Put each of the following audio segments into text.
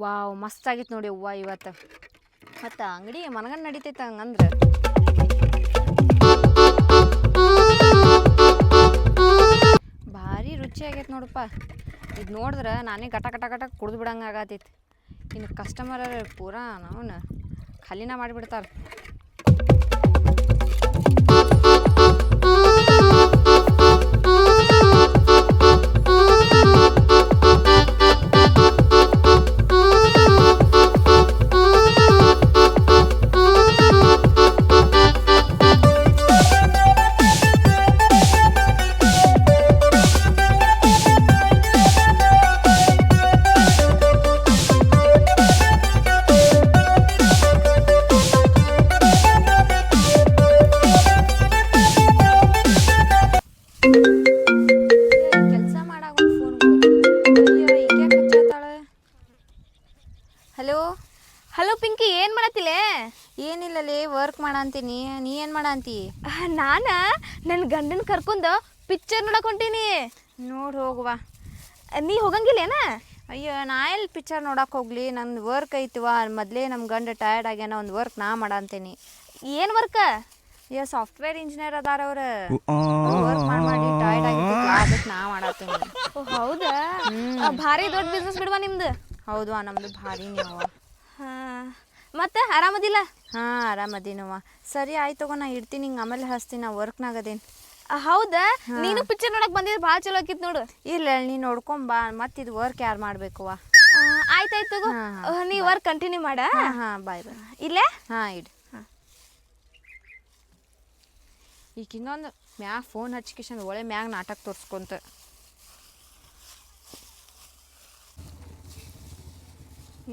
Wow ಮಸ್ತ್ ಆಗಿತ್ತು ನೋಡಿ ಹೂವ ಇವತ್ತು. ಮತ್ತು ಅಂಗಡಿ ಮನಗಂಡು ನಡೀತೈತೆ ಹಂಗಂದ್ರೆ. ರುಚಿ ಆಗೈತೆ ನೋಡಪ್ಪ. ಇದು ನೋಡಿದ್ರೆ ನಾನೇ ಗಟ ಗಟ ಗಟ ಕುಡ್ದು ಬಿಡಂಗೆ ಆಗತ್ತೈತಿ ಇನ್ನು ಕಸ್ಟಮರ್ ಪೂರಾ ನಾವು ಖಾಲಿನ ಮಾಡಿಬಿಡ್ತಾರೆ. ಹಲೋ? ಹಲೋ ಪಿಂಕಿ ಏನು ಮಾಡತ್ತಿಲೆ? ಏನಿಲ್ಲಲೇ ವರ್ಕ್ ಮಾಡಂತೀನಿ ನೀ ಏನು ಮಾಡಂತಿ ನಾನ? ನನ್ನ ಗಂಡನ ಕರ್ಕೊಂಡು ಪಿಕ್ಚರ್ ನೋಡಕ್ ಹೊಂಟೀನಿ. ನೋಡಿ ಹೋಗುವ. ನೀ ಹೋಗಂಗಿಲ್ಲೇನ? ಅಯ್ಯೋ ನಾ ಎಲ್ಲಿ ಪಿಕ್ಚರ್ ನೋಡಕ್ಕೆ ಹೋಗ್ಲಿ? ನನ್ನ ವರ್ಕ್ ಐತಿವ. ಮೊದಲೇ ನಮ್ಮ ಗಂಡ ಟಯರ್ಡ್ ಆಗ್ಯಾನ ಒಂದು ವರ್ಕ್ ನಾ ಮಾಡಂತೀನಿ ಏನು ವರ್ಕ ಅಯ್ಯೋ ಸಾಫ್ಟ್ವೇರ್ ಇಂಜಿನಿಯರ್ ಅದಾರ ಅವ್ರ. ವರ್ಕ್ ಮಾಡಿ ಮಾಡಿ ಟಯರ್ಡ್ ಆಗಿತ್ತು ಅದಕ್ಕೆ ನಾ ಮಾಡತ್ತೀನಿ ಓ ಹೌದಾ? ಭಾರಿ ದೊಡ್ಡ ಬಿಸ್ನೆಸ್ ಬಿಡುವ ನಿಮ್ದು. ಹೌದು ನಮ್ದು ಭಾರಿ ನೀವು ಹಾಂ ಮತ್ತೆ ಆರಾಮದಿಲ್ಲ? ಹಾ ಆರಾಮದಿನವ್ವ ಸರಿ ಆಯ್ತು ತಗೋ ನಾ ಇಡ್ತೀನಿ ಹಿಂಗೆ ಆಮೇಲೆ ಹಚ್ತೀನಿ ನಾ ವರ್ಕ್ ನಾಗ ಆ, ಹೌದಾ? ನೀನು ಪಿಕ್ಚರ್ ನೋಡಕ್ ಬಂದಿದ್ರೆ ಭಾಳ ಚಲೋ ಆಕಿತ್ ನೋಡು. ಇಲ್ಲ ನೀ ನೋಡ್ಕೊಂಬಾ ಮತ್ತೆ ಇದು ವರ್ಕ್ ಯಾರು ಮಾಡ್ಬೇಕು ಆಯ್ತಾಯ್ತು ತಗೋ. ನೀ ವರ್ಕ್ ಕಂಟಿನ್ಯೂ ಮಾಡ. ಹಾಂ ಹಾಂ ಬಾಯ್ ಬಾಯ್. ಇಲ್ಲೇ? ಹಾಂ ಇಡು. ಈಗ ಇನ್ನೊಂದು ಮ್ಯಾಗ ಫೋನ್ ಹಚ್ಕಿಶನ್ ಒಳ್ಳೆ ಮ್ಯಾಗ ನಾಟಕ ತೋರಿಸ್ಕೊಂತ.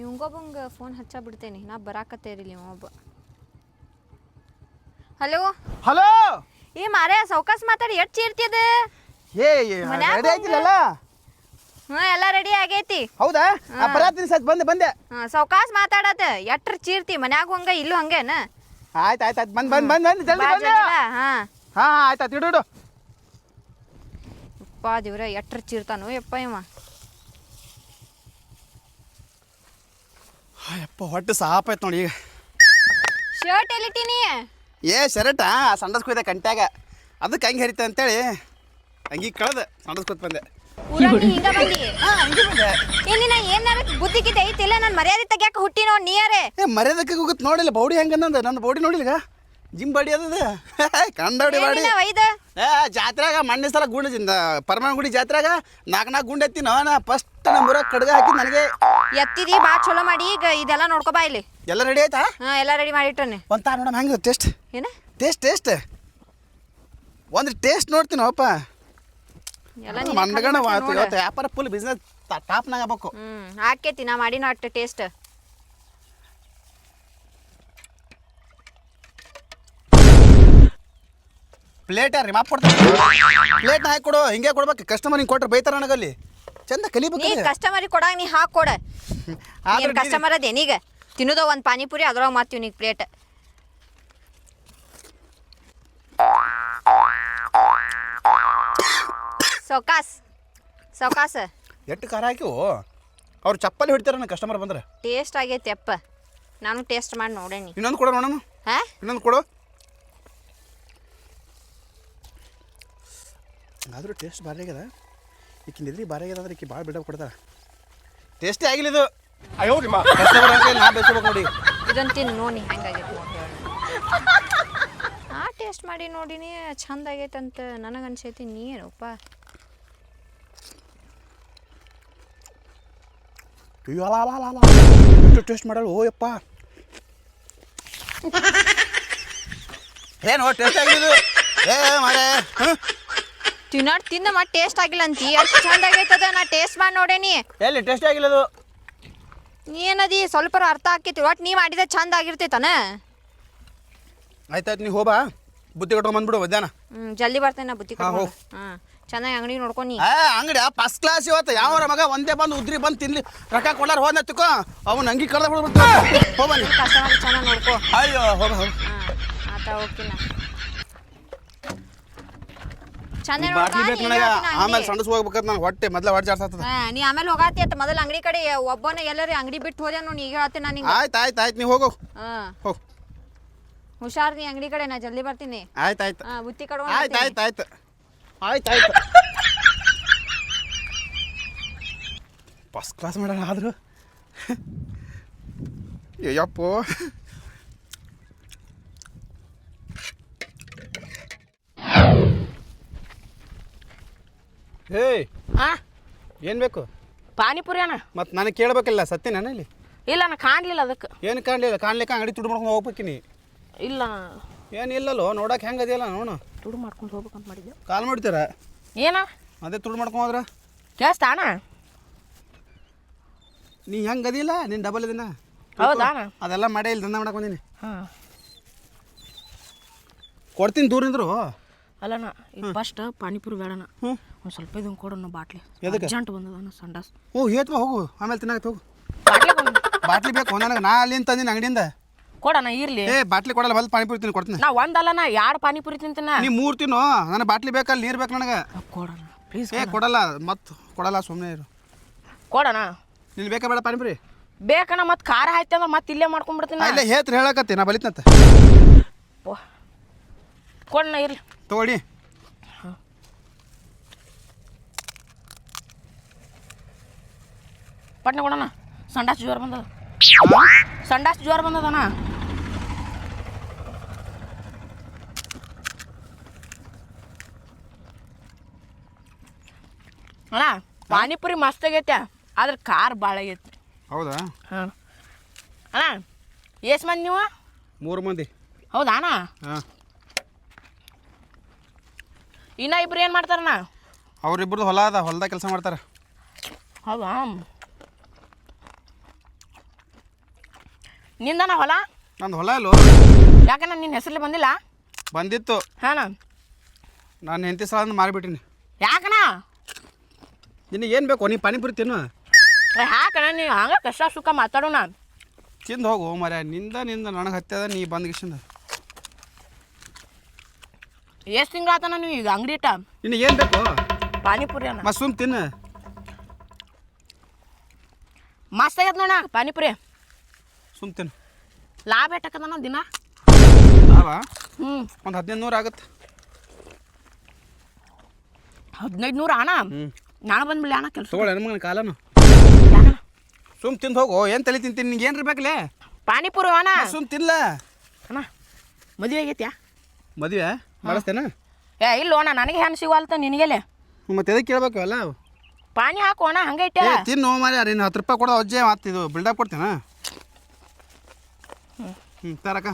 ಇವಂಗೊಬ್ಬಂಗೆ ಫೋನ್ ಹಚ್ಚ ಬಿಡ್ತೇನೆ ನಾ ಬರಾಕತ್ತೇರಿಲ್ಲ ಒಬ್ಬ ಹಲೋ ಹಲೋ ಏ ಮಾರೇ ಸೌಕಾಸ್ ಮಾತಾಡಿ ಎಷ್ಟು ಚೀರ್ತಿಯದ ಏ ಮನ್ಯಾಗ್ ರೆಡಿ ಆಯ್ತಿಲ್ಲಲ್ಲ? ಹಾಂ ಎಲ್ಲ ರೆಡಿ ಆಗೈತಿ. ಹೌದಾ? ಆ ಬರಾತೀನಿ ಸತ್ ಬಂದೆ ಬಂದೆ. ಹಾಂ ಸೌಕಾಸ್ ಮಾತಾಡತ್ತ ಎಟ್ರ ಚೀರ್ತಿ ಮನ್ಯಾಗ ಹಂಗ ಇಲ್ಲೂ ಹಂಗೇನ? ಆಯ್ತು ಆಯ್ತು ಆಯ್ತು. ಬಂದ್ ಬಂದ್ ಬಂದ್ ಬಂದ್ ಜಲ್ದಿ ಬಾ ಬಂದೆ. ಜಲ್ದಿ ಬಾ, ಹಾ. ಹಾ ಆಯ್ತು ಆಯ್ತು. ಇಡು ಇಡು. ಯಪ್ಪ ದೇವ್ರ ಎಟ್ರ ಚೀರ್ತಾನೋ ಯಪ್ಪ ಇವ. ಯಪ್ಪ ಹೊಟ್ಟೆ ಆಯ್ತು ನೋಡಿ ಈಗ. ಶರ್ಟ್ ಎಲ್ಲಿಟ್ಟಿನಿ? ಏ ಶರ್ಟ ಸಂಡಸ್ ಕುಯ್ದೆ ಕಂಟ್ಯಾಗ. ಅದಕ್ಕೆ ಹಂಗೆ ಹರಿತ ಅಂತೇಳಿ ಹಂಗಿ ಕಳೆದ ಸಂಡಸ್ ಕೂತ್ ಬಂದೆ. ಊರಲ್ಲಿ ಹಿಂಗ ಬಂದಿ ಹಾ ಹಂಗೆ ಬಂದೆ? ಏನಿನ ಏನಾರ ಬುದ್ಧಿ ಗಿದ್ದೆ ಐತಿಲ್ಲ ನಾನು ಮರ್ಯಾದೆ ತೆಗ್ಯಾಕ ಹುಟ್ಟಿ ನೋಡ್ ನೀಯಾರೆ ಏ ಮರ್ಯಾದಕ್ಕೆ ಹೋಗುತ್ತೆ ನೋಡಿಲ್ಲ ಬೌಡಿ ಹೆಂಗೆ ನಂದು ನನ್ನ ಬೌಡಿ ನೋಡಿಲ್ಲ ಈಗ. ಜಿಮ್ ಬಾಡಿ ಅದದ ಕಂದಡಿ ಬಾಡಿ ವೈದ. ಏ ಜಾತ್ರೆಗ ಮಣ್ಣೆ ಸಲ ಗುಂಡ ಪರಮಾನ ಗುಡಿ ಜಾತ್ರೆಗ ನಾಲ್ಕು ನಾಲ್ಕು ಗುಂಡ ಎತ್ತಿ ನಾ ಫಸ್ಟ್ ನಮ್ಮ ಊರಾಗ ಕಡ್ಗ ಹಾಕಿ ನನಗೆ ಎತ್ತಿದಿ ಬಾ ಚಲೋ ಮಾಡಿ ಈಗ ಇದೆಲ್ಲ ನೋಡ್ಕೊ ಬಾ ಇಲ್ಲಿ. ಎಲ್ಲ ರೆಡಿ ಆಯ್ತಾ? ಹಾ ಎಲ್ಲ ರೆಡಿ ಮಾಡಿಟ್ಟನೆ ಒಂದು ತಾ ನೋಡಣ ಹೆಂಗೆ ಟೇಸ್ಟ್ ಏನು? ಟೇಸ್ಟ್ ಟೇಸ್ಟ್ ಒಂದು ಟೇಸ್ಟ್ ನೋಡ್ತೀನಿ ಅಪ್ಪ ಮಂಡಗಣ ವ್ಯಾಪಾರ ಫುಲ್ ಬಿಸ್ನೆಸ್ ಟಾಪ್ನಾಗ ಆಗ್ಬೇಕು. ಹ್ಞೂ ಹಾಕೈತಿ ನಾ ಮಾಡಿ ಅಷ್ಟು ಟೇಸ್ಟ್ ಪ್ಲೇಟ್ ಯಾರು ಮಾಪ್ ಕೊಡ್ತಾರೆ? ಪ್ಲೇಟ್ ಹಾಕಿ ಕೊಡು ಹಿಂಗೆ ಕೊಡ್ಬೇಕು. ಕಸ್ಟಮರ್ ಹಿಂಗೆ ಕೊಟ್ರೆ ಬೈತಾರ ನನಗಲ್ಲಿ ಚಂದ ನೀ ಕಲಿಬೇಕು ಕಸ್ಟಮರಿಗೆ ಕೊಡಾಗ ನೀ ಹಾಕಿ ಕೊಡ. ಆದ್ರೆ ಕಸ್ಟಮರ್ ಅದೇನೀಗ ತಿನ್ನೋದ ಒಂದು ಪಾನಿಪುರಿ ಅದ್ರೊಳಗೆ ಮಾಡ್ತೀವಿ ನೀ ಪ್ಲೇಟ್ ಸೌಕಾಸ್ ಸೌಕಾಸ್. ಎಷ್ಟು ಖಾರ ಹಾಕಿವು? ಅವ್ರು ಚಪ್ಪಲಿ ಹೊಡಿತಾರ ನನ್ನ ಕಸ್ಟಮರ್ ಬಂದ್ರೆ. ಟೇಸ್ಟ್ ಆಗೈತೆ ಅಪ್ಪ. ನಾನು ಟೇಸ್ಟ್ ಮಾಡಿ ನೋಡೇನಿ. ಇನ್ನೊಂದು ಕೊಡು ನೋಡೋಣ. ಹಾ? ಇನ್ನೊಂದು ಕೊಡು. ಆದರೂ ಟೇಸ್ಟ್ ಭಾರಿ ಆಗ್ಯದ. ಈಕಿನ ನಿದ್ರಿ ಭಾರಿ ಆಗ್ಯದ ಅಂದ್ರೆ ಈಕಿ ಭಾಳ ಬಿಡ ಕೊಡ್ತಾರ ಟೇಸ್ಟೇ ಆಗಿಲ್ಲ ಇದು. ಕಸ್ಟಮರ್ ಅಂತ ನಾ ಬೇಯಿಸ್ಬೇಕು ನೋಡಿ. ಇದೊಂದು ತಿನ್ ನೋಡಿ ಹೆಂಗಾಗೈತಿ ಆ ಹೇಳು. ನಾ ಟೇಸ್ಟ್ ಮಾಡಿ ನೋಡಿನಿ ಚಂದ ಆಗೈತಂತ ನನಗೆ ಅನ್ಸೈತಿ ನೀ ಏನಪ್ಪ ಅಯ್ಯೋ ಅಲ್ಲ ಅಲ್ಲ ಅಲ್ಲ ಟೇಸ್ಟ್ ಮಾಡಲ್ಲ ಓ ಯಪ್ಪ. ಏನು ಟೇಸ್ಟ್ ಆಗಿದ್ದು ಏ ಮಾರೇ. ಹ್ಞೂ ತಿನ್ನೋಡ್ ತಿಂದ ಮತ್ತೆ ಟೇಸ್ಟ್ ಆಗಿಲ್ಲ ಅಂತಿ. ಅಷ್ಟು ಚಂದ ಆಗೈತದ ನಾ ಟೇಸ್ಟ್ ಮಾಡಿ ನೋಡೇನಿ. ಎಲ್ಲಿ ಟೇಸ್ಟ್ ಆಗಿಲ್ಲ ಅದು? ನೀ ಏನದಿ ಸ್ವಲ್ಪ ಅರ್ಥ ಆಕೈತಿ ಒಟ್ಟು ನೀ ಮಾಡಿದ ಚಂದ ಆಗಿರ್ತೈತನ? ಆಯ್ತಾಯ್ತು ನೀವು ಹೋಬಾ. ಬುತ್ತಿ ಕಟ್ಕೊಂಡ್ ಬಂದ್ಬಿಡು ಮಧ್ಯಾಹ್ನ. ಹ್ಞೂ ಜಲ್ದಿ ಬರ್ತೇನೆ ನಾ ಬುತ್ತಿ ಹಾ, ಕಟ್ಕೊಂಡು. ಹಾಂ ಚೆನ್ನಾಗಿ ಅಂಗಡಿ ನೋಡ್ಕೊನಿ ಆ ಅಂಗಡಿ ಫಸ್ಟ್ ಕ್ಲಾಸ್ ಇವತ್ತು ಯಾವ ಮಗ ಒಂದೇ ಬಂದು ಉದ್ರಿ ಬಂದು ತಿನ್ಲಿ. ರೊಕ್ಕ ಕೊಡ್ಲಾರ ಹೋದ ತಿಕ್ಕೋ. ಅವ್ನು ಅಂಗಿ ಕಳ್ದ ಬಿಡ್ಬಿಡ್ತು ಹೋಗ್ಬನ್ನಿ ಕಸ್ಟಮರ್ ಚೆನ್ನಾಗಿ ನೋಡ್ಕೊ. ಅಯ್ಯೋ ಹೋಗ ಹೋಗ ಹಾಂ ಆತ ಹೋಗ್ತೀನಿ ಚಂದ ಬಾಟ್ಲಿ ಬೇಕು ನನಗೆ. ಆಮೇಲೆ ಸಣ್ಣ ಹೋಗ್ಬೇಕಂತ ನಾನು ಹೊಟ್ಟೆ ಮೊದ್ಲ ಹೊಟ್ಟೆ ಜಾಡ್ಸತ್ತದ ನೀ ಆಮೇಲೆ ಹೋಗಾತಿ ಅತ್ತ ಮೊದಲ ಅಂಗಡಿ ಕಡೆ ಒಬ್ಬನ ಎಲ್ಲರಿ ಅಂಗಡಿ ಬಿಟ್ಟು ಹೋದೆ ನೋಡಿ ಈಗ ಹೇಳ್ತೀನಿ ನಾನು ನಿಂಗೆ. ಆಯ್ತು ಆಯ್ತು ಆಯ್ತು. ನೀವು ಹೋಗು. ಹಾಂ. ಹೋಗ್ ಹುಷಾರ್ ನೀ ಅಂಗಡಿ ಕಡೆ ನಾ ಜಲ್ದಿ ಬರ್ತೀನಿ. ಆಯ್ತು ಆಯ್ತು. ಹಾಂ ಬುತ್ತಿ ಕಡೆ ಆಯ್ತು ಆಯ್ತು ಆಯ್ತು. ಆಯ್ತು ಆಯ್ತು. ಫಸ್ಟ್ ಕ್ಲಾಸ್ ಮಾಡೋಣ ಆದ್ರು. ಅಯ್ಯಪ್ಪೋ ಏಯ್ ಹಾ ಏನು ಬೇಕು? ಪಾನಿಪುರಿ ಅಣ್ಣ. ಮತ್ತು ನನಗೆ ಕೇಳಬೇಕಿಲ್ಲ ಸತ್ಯ ನಾನು ಇಲ್ಲಿ. ಇಲ್ಲ ಅಣ್ಣ ಕಾಣಲಿಲ್ಲ ಅದಕ್ಕೆ. ಏನು ಕಾಣಲಿಲ್ಲ? ಕಾಣ್ಲಿಕ್ಕೆ ಅಂಗಡಿ ತುಡು ಮಾಡ್ಕೊಂಡು ಹೋಗ್ಬೇಕಿನಿ ಇಲ್ಲ. ಏನಿಲ್ಲಲ್ಲೋ ನೋಡಕ್ಕೆ ಹೆಂಗೆ ಅದಿಲ್ಲ ನೋಡು. ತುಡು ಮಾಡ್ಕೊಂಡು ಹೋಗ್ಬೇಕಂತ ಮಾಡಿದ್ದೆ ಕಾಲ್ ಮಾಡ್ತೀರಾ ಏನ? ಅದೇ ತುಡು ಮಾಡ್ಕೊಂಡು ಹೋದ್ರ? ಕೇಳಿಸ್ತಾ ಅಣ್ಣ? ನೀ ಹೆಂಗೆ ಅದಿಲ್ಲ ನೀನು ಡಬಲ್ ಇದನ್ನ. ಹೌದಾ ಅಣ್ಣ? ಅದೆಲ್ಲ ಮಾಡೇ ಇಲ್ಲ ದಂಧ ಮಾಡಕ್ಕೆ ಬಂದೀನಿ. ಹಾಂ. ಕೊಡ್ತೀನಿ ದೂರ ನಿಂದ್ರು ಅಲ್ಲಣ್ಣ ಈಗ ಫಸ್ಟ್ ಪಾನಿಪುರಿ ಬೇಡಣ್ಣ. ಹ್ಞೂ ಒಂದು ಸ್ವಲ್ಪ ಇದನ್ನು ಕೊಡೋಣ ಬಾಟ್ಲಿ. ಎದಕ್ಕೆ? ಅರ್ಜೆಂಟ್ ಬಂದದಣ್ಣ ಸಂಡಾಸ್. ಓ ಏತ್ ಬಾ ಹೋಗು. ಆಮೇಲೆ ತಿನ್ನಾಕತ್ ಹೋಗು. ಬಾಟ್ಲಿ ಬೇಕು ನನಗೆ ನಾ ಅಲ್ಲಿ ತಂದಿನ ಅಂಗಡಿಯಿಂದ. ಕೊಡಣ್ಣ ಇರ್ಲಿ. ಏ ಬಾಟ್ಲಿ ಕೊಡಲ್ಲ ಬಲ್ ಪಾನಿಪುರಿ ತಿನ್ ಕೊಡ್ತೀನಿ. ನಾ ಒಂದಲ್ಲಣ್ಣ ಎರಡು ಪಾನಿಪುರಿ ತಿಂತೀನ? ನೀ ಮೂರು ತಿನ್ನು ನನಗೆ ಬಾಟ್ಲಿ ಬೇಕಲ್ಲ ನೀರು ಬೇಕು ನನಗೆ? ಕೊಡೋಣ ಪ್ಲೀಸ್ ಏ ಕೊಡಲ್ಲ ಮತ್ತೆ ಕೊಡಲ್ಲ ಸುಮ್ಮನೆ ಇರು. ಕೊಡಣ್ಣ. ನಿನ್ ಬೇಕಾ ಬೇಡ ಪಾನಿಪುರಿ? ಬೇಕಣ್ಣ ಮತ್ತೆ ಖಾರ ಆಯ್ತು ಅಂದ್ರೆ ಮತ್ತೆ ಇಲ್ಲೇ ಮಾಡ್ಕೊಂಡ್ಬಿಡ್ತೀನಿ ಅಲ್ಲೇ ಹೇತ್ರ ಹೇಳಕತ್ತಿ ನಾ ಬಲಿತ್ನತ್ತ ಕೊಡಣ್ಣ ಇರ್ಲಿ. ತೋಡಿ. ಪಟ್ನೆ ಕೊಡಣ್ಣ ಸಂಡಾಸ್ ಜ್ವರ ಬಂದದ. ಸಂಡಾಸ್ ಜ್ವರ ಬಂದದಣ್ಣ. ಅಣ್ಣ ಪಾನಿಪುರಿ ಮಸ್ತ್ ಆಗೈತೆ. ಆದ್ರೆ ಖಾರ ಭಾಳ ಆಗೈತೆ. ಹೌದಾ? ಹಾಂ. ಅಣ್ಣ ಎಷ್ಟು ಮಂದಿ ನೀವು? ಮೂರು ಮಂದಿ. ಹೌದಾ ಅಣ್ಣ? ಹಾಂ. ಇನ್ನ ಇಬ್ರು ಏನು ಮಾಡ್ತಾರಣ್ಣ ಅವ್ರಿಬ್ರದ್ದು ಹೊಲ ಅದ ಹೊಲ್ದಾಗ ಕೆಲಸ ಮಾಡ್ತಾರೆ. ಹೌದಾ? ನಿಂದನ ಹೊಲ? ನಂದು ಹೊಲ ಅಲ್ಲೋ. ಯಾಕಣ್ಣ ನಿನ್ನ ಹೆಸರಲ್ಲಿ ಬಂದಿಲ್ಲ? ಬಂದಿತ್ತು. ಹಾಂ ನಾನು ಹೆಂಡತಿ ಸಾಲ ಮಾರಿಬಿಟ್ಟಿನಿ. ಯಾಕಣ್ಣ? ನಿನಗೆ ಏನು ಬೇಕು? ನೀ ಪಾನಿಪುರಿ ತಿನ್ನು. ಯಾಕಣ್ಣ ನೀವು ಹಂಗೆ ಕಷ್ಟ ಸುಖ ಮಾತಾಡೋಣ. ತಿಂದು ಹೋಗು ಮರ ನಿಂದ ನಿಂದ ನನಗೆ ಹತ್ಯದ ನೀ ಬಂದ್ ಗಿಶಿಂದ ಎಷ್ಟು ತಿಂಗಳಾತಣ್ಣ ನೀವು ಈಗ ಅಂಗಡಿ ಇಟ್ಟ? ಇನ್ನು ಏನು ಬೇಕು? ಪಾನಿಪುರಿ ಅಣ್ಣ. ಮತ್ ಸುಮ್ ತಿನ್ನು. ಮಸ್ತ್ ಆಗ್ಯದ ನೋಣ ಪಾನಿಪುರಿ. ಸುಮ್ ತಿನ್ನು. ಲಾಭ ಎಟ್ಟಕ್ಕದಣ್ಣ ದಿನ? ಲಾಭ? ಹ್ಞೂ ಒಂದು ಹದಿನೈದು ನೂರು ಆಗುತ್ತೆ. ಹದಿನೈದು ನೂರು ಅಣ್ಣ? ಹ್ಞೂ ನಾನು ಬಂದ್ಬಿಡಿ ಅಣ್ಣ ಕೆಲಸ ತಗೊಳ್ಳಿ ಕಾಲನು. ಸುಮ್ ತಿಂದು ಹೋಗು ಏನು ತಲೆ ತಿಂತೀನಿ ನಿಂಗೆ ಏನು ಬೇಕಲೇ? ಪಾನಿಪುರಿ ಅಣ್ಣ. ಸುಮ್ ತಿನ್ಲ. ಅಣ್ಣ ಮದುವೆ ಆಗೈತ್ಯಾ? ಮದುವೆ? ಮಾಡಿಸ್ತೇನ? ಏ ಇಲ್ಲ ಅಣ್ಣ ನನಗೆ ಹೆಣ್ಣು ಸಿಗವಲ್ತ ನಿನಗೆಲೆ? ಮತ್ತೆ ಎದಕ್ಕೆ ಕೇಳ್ಬೇಕು ಅಲ್ಲ ಪಾನಿ ಹಾಕು ಅಣ್ಣ ಹಂಗೆ ಇಟ್ಟೆ. ತಿನ್ನು ಮಾರ್ಯ ನೀನು ಹತ್ತು ರೂಪಾಯಿ ಕೊಡೋ ಅಜ್ಜೆ ಮತ್ತೆ ಇದು ಬಿಲ್ಡಪ್ ಕೊಡ್ತೇನ? ಹ್ಞೂ ತರಕ.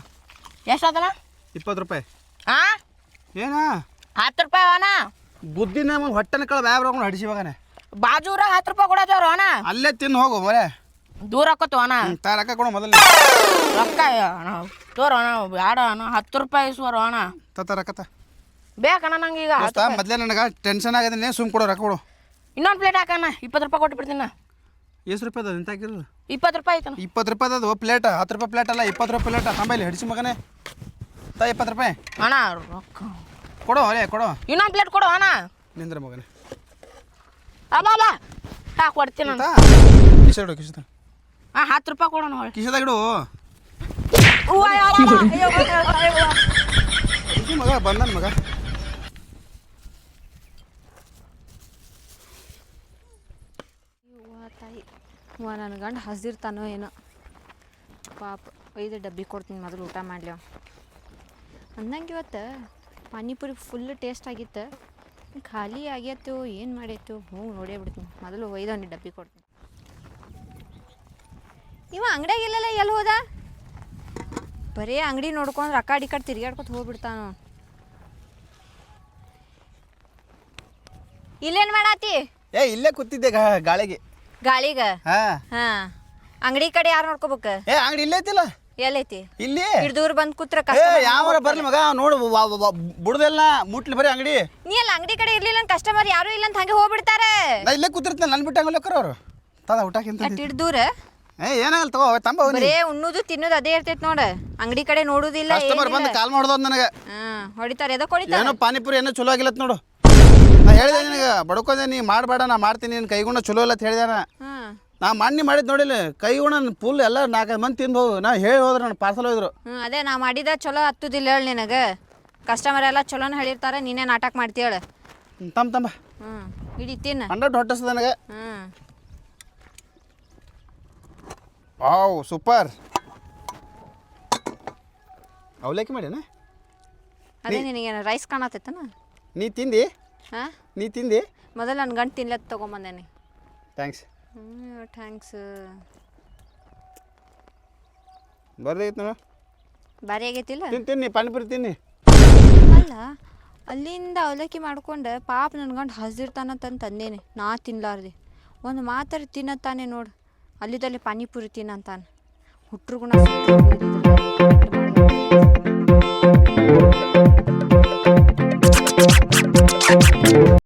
ಎಷ್ಟು ಅದಣ್ಣ ಇಪ್ಪತ್ತು ರೂಪಾಯಿ. ಹಾಂ ಏನ? ಹತ್ತು ರೂಪಾಯಿ ಅಣ್ಣ. ಬುದ್ಧಿನ ಹೊಟ್ಟೆನ ಕಳ ಬ್ಯಾಬ್ರ ಹೋಗ್ಕೊಂಡು ಹಡಿಸಿ ಬಾಜೂರ ಬಾಜೂರಾಗ ಹತ್ತು ರೂಪಾಯಿ ಕೊಡೋದವ್ರು ಅಣ್ಣ. ಅಲ್ಲೇ ತಿನ್ನು ಹೋಗು ಮರೆ ದೂರ ಹಾಕೋತು ಅಣ್ಣ. ತರಕ ಕೊಡು ಮೊದಲು ರೊಕ್ಕ ತೋರು ಅಣ್ಣ ಬೇಡ ಅಣ್ಣ ಹತ್ತು ರೂಪಾಯಿ ಇಸ್ವರು ಅಣ್ಣ. ತತ್ತ ರೊಕ್ಕ ತ ಬೇಕಣ್ಣ ನಂಗೆ ಈಗ. ದೋಸ್ತ ಮೊದಲೇ ನನಗೆ ಟೆನ್ಷನ್ ಆಗದೆ ಸುಮ್ ಕೊಡು ರೊಕ್ಕ ಕೊಡು. ಇನ್ನೊಂದು ಪ್ಲೇಟ್ ಹಾಕಣ್ಣ ಇಪ್ಪತ್ತು ರೂಪಾಯಿ ಕೊಟ್ಟು ಬಿಡ್ತೀನಿ ಎಷ್ಟು ರೂಪಾಯಿ ಅದ ಹಾಕಿರೋದು ಇಪ್ಪತ್ತು ರೂಪಾಯಿ ಐತಣ್ಣ. ಇಪ್ಪತ್ತು ರೂಪಾಯಿ ಅದು ಪ್ಲೇಟ್ ಹತ್ತು ರೂಪಾಯಿ ಪ್ಲೇಟ್ ಅಲ್ಲ ಇಪ್ಪತ್ತು ರೂಪಾಯಿ ಪ್ಲೇಟ್ ಆಮೇಲೆ ಹಿಡಿಸಿ ಮಗನೇ. ತಾ ಇಪ್ಪತ್ತು ರೂಪಾಯಿ. ಅಣ್ಣ ರೊಕ್ಕ. ಕೊಡು ಅರೇ ಕೊಡು. ಇನ್ನೊಂದು ಪ್ಲೇಟ್ ಕೊಡು ಅಣ್ಣ. ನಿಂದ್ರ ಮಗನೇ. ಅಬ್ಬಾ ಅಮ್ಮ ಹಾ ಕೊಡ್ತೀನಿ ಅಣ್ಣ. ಕಿಶೆ ಕಿಶದ ಹಾಂ ಹತ್ತು ರೂಪಾಯಿ ಕೊಡೋಣ ಕಿಶದಾಗ ಇಡು. ಅವ್ವ, ಮಗ ಬಂದನ್ ಮಗ. ತಾಯಿ ನನ್ನ ಗಂಡ ಹಸಿರ್ತಾನೋ ಏನೋ. ಪಾಪ ಒಯ್ದು ಡಬ್ಬಿ ಕೊಡ್ತೀನಿ ಮೊದಲು ಊಟ ಮಾಡ್ಲಿ ಅವ ಅಂದಂಗೆ ಇವತ್ತು ಪಾನಿಪುರಿ ಫುಲ್ ಟೇಸ್ಟ್ ಆಗಿತ್ತು. ಖಾಲಿ ಆಗ್ಯತ್ತು ಏನು ಮಾಡೈತು ಹ್ಞೂ ನೋಡೇ ಬಿಡ್ತೀನಿ. ಮೊದಲು ಒಯ್ದವನಿ ಡಬ್ಬಿ ಕೊಡ್ತೀನಿ. ಇವ ಅಂಗಡಿಯಾಗಿಲ್ಲಲ್ಲ ಎಲ್ಲಿ ಹೋದ? ಬರೀ ಅಂಗಡಿ ನೋಡ್ಕೊಂಡು ಆ ಕಡೆ ಈ ಕಡೆ ತಿರ್ಗಾಡ್ಕೊತ ಹೋಗ್ಬಿಡ್ತಾನು. ಇಲ್ಲೇನು ಮಾಡಾತಿ? ಏ ಇಲ್ಲೇ ಕೂತಿದ್ದೆ ಗಾ- ಗಾಳಿಗೆ. ಗಾಳಿಗ? ಹಾ. ಹಾ. ಅಂಗಡಿ ಕಡೆ ಯಾರು ನೋಡ್ಕೋಬೇಕು? ಏ ಅಂಗಡಿ ಇಲ್ಲೇ ಐತಿಲ್ಲ? ಎಲ್ಲೈತಿ? ಇಲ್ಲಿ? ಹಿಡ್ದೂರ್ ದೂರ ಬಂದ್ ಕೂತ್ರ ಏ ಕಸ್ಟಮರ್ ಯಾವಾರ ಬರ್ಲಿ ಮಗ ನೋಡು ಬುಡದೆಲ್ಲ ಮುಟ್ಲಿ ಬರೀ ಅಂಗಡಿ. ನೀ ಅಲ್ಲ ಅಂಗಡಿ ಕಡೆ ಇರ್ಲಿಲ್ಲ ಕಸ್ಟಮರ್ ಯಾರು ಇಲ್ಲ ಅಂತ ಹಂಗೆ ಹೋಗ್ಬಿಡ್ತಾರೆ. ನಾ ಇಲ್ಲೇ ಕೂತಿರ್ತೇನೆ ನನ್ನ ಬಿಟ್ಟು ಹಂಗಲ್ಲ ಅವ್ರು ತದ ಊಟಕ್ಕಿಂತ ಅಟ್ ಇಡ್ ದೂರ? ಏ ಏನಾಗಲ್ಲ ತಗೋ ಅವ ತಂಬ ಬರೇ ಉಣ್ಣುದು ತಿನ್ನೋದು ಅದೇ ಇರ್ತೈತಿ ನೋಡ. ಅಂಗಡಿ ಕಡೆ ನೋಡುದಿಲ್ಲ ಕಸ್ಟಮರ್ ಬಂದು ಕಾಲ್ ಮಾಡೋದ್ ನನಗೆ. ಹಾ ಹೊಡಿತಾರೆ ಎದಕ್ ಹೊಡಿತಾರೆ? ಏನೋ ಪಾನಿಪುರಿ ಏನೋ ಚಲೋ ಆಗಿಲ್ಲ ನೋಡು. ಹೇಳಿದೆ ನಿನಗೆ ಬಡ್ಕೊಂಡೆ ನೀ ಮಾಡಬೇಡ ನಾ ಮಾಡ್ತೀನಿ ನಿನ್ನ ಕೈಗುಣ ಚಲೋ ಇಲ್ಲ ಅಂತ ಹೇಳಿದೆ ನಾ ಮಣ್ಣಿ ಮಾಡಿದ್ ನೋಡಿಲ್ಲ ಕೈಗುಣ ಫುಲ್ ಎಲ್ಲ ನಾಲ್ಕೈದು ಮಂದಿ ತಿನ್ಬಹುದು ನಾ ಹೇಳಿ ಹೋದ್ರೆ ನನ್ನ ಪಾರ್ಸಲ್ ಹೋದ್ರು ಅದೇ ನಾ ಮಾಡಿದ ಚಲೋ ಹತ್ತುದಿಲ್ಲ ಹೇಳಿ ನಿನಗೆ. ಕಸ್ಟಮರ್ ಎಲ್ಲ ಚಲೋನ ಹೇಳಿರ್ತಾರೆ ನೀನೇ ನಾಟಕ ಮಾಡ್ತೀಯಳ ತಮ್ಮ. ತಂಬ ಇಡೀ ಇಡಿ ತಿನ್ನ ಹಂಡ್ರೆಡ್ ಹೊಟ್ಟಸ್ತದ ನನಗೆ. ಹ್ಞೂ ವಾವ್ ಸೂಪರ್. ಅವಲಕ್ಕಿ ಮಾಡ್ಯಾನ? ಅದೇ ನಿನಗೆ ರೈಸ್ ಕಾಣತ್ತೈತನ? ನೀ ತಿಂದಿ? ಹಾ? ನೀ ತಿಂದಿ? ಮೊದಲು ನನ್ನ ಗಂಟು ತಿನ್ಲತ್ತ ತೊಗೊಂಬಂದೇನೆ. ಥ್ಯಾಂಕ್ಸ್ ಹ್ಞೂ ಥ್ಯಾಂಕ್ಸ್ ಬರ್ದೈತೆ ನೋಡ. ಭಾರಿ ಆಗೈತಿಲ್ಲ? ತಿನ್ ತಿನ್ನಿ ಪಾನಿಪುರಿ ತಿನ್ನಿ. ಅಲ್ಲ ಅಲ್ಲಿಂದ ಅವಲಕ್ಕಿ ಮಾಡ್ಕೊಂಡು ಪಾಪ ನನ್ನ ಗಂಡು ಹಸಿರ್ತಾನಂತಂದು ತಂದೇನೆ ನಾ ತಿನ್ಲಾರ್ದೆ. ಒಂದು ಮಾತ್ರ ತಿನ್ನತ್ತಾನೆ ನೋಡು ಅಲ್ಲಿದಲ್ಲಿ ಪಾನಿಪುರಿ ತಿನ್ನಂತಾನೆ. ಹುಟ್ರು ಗುಣ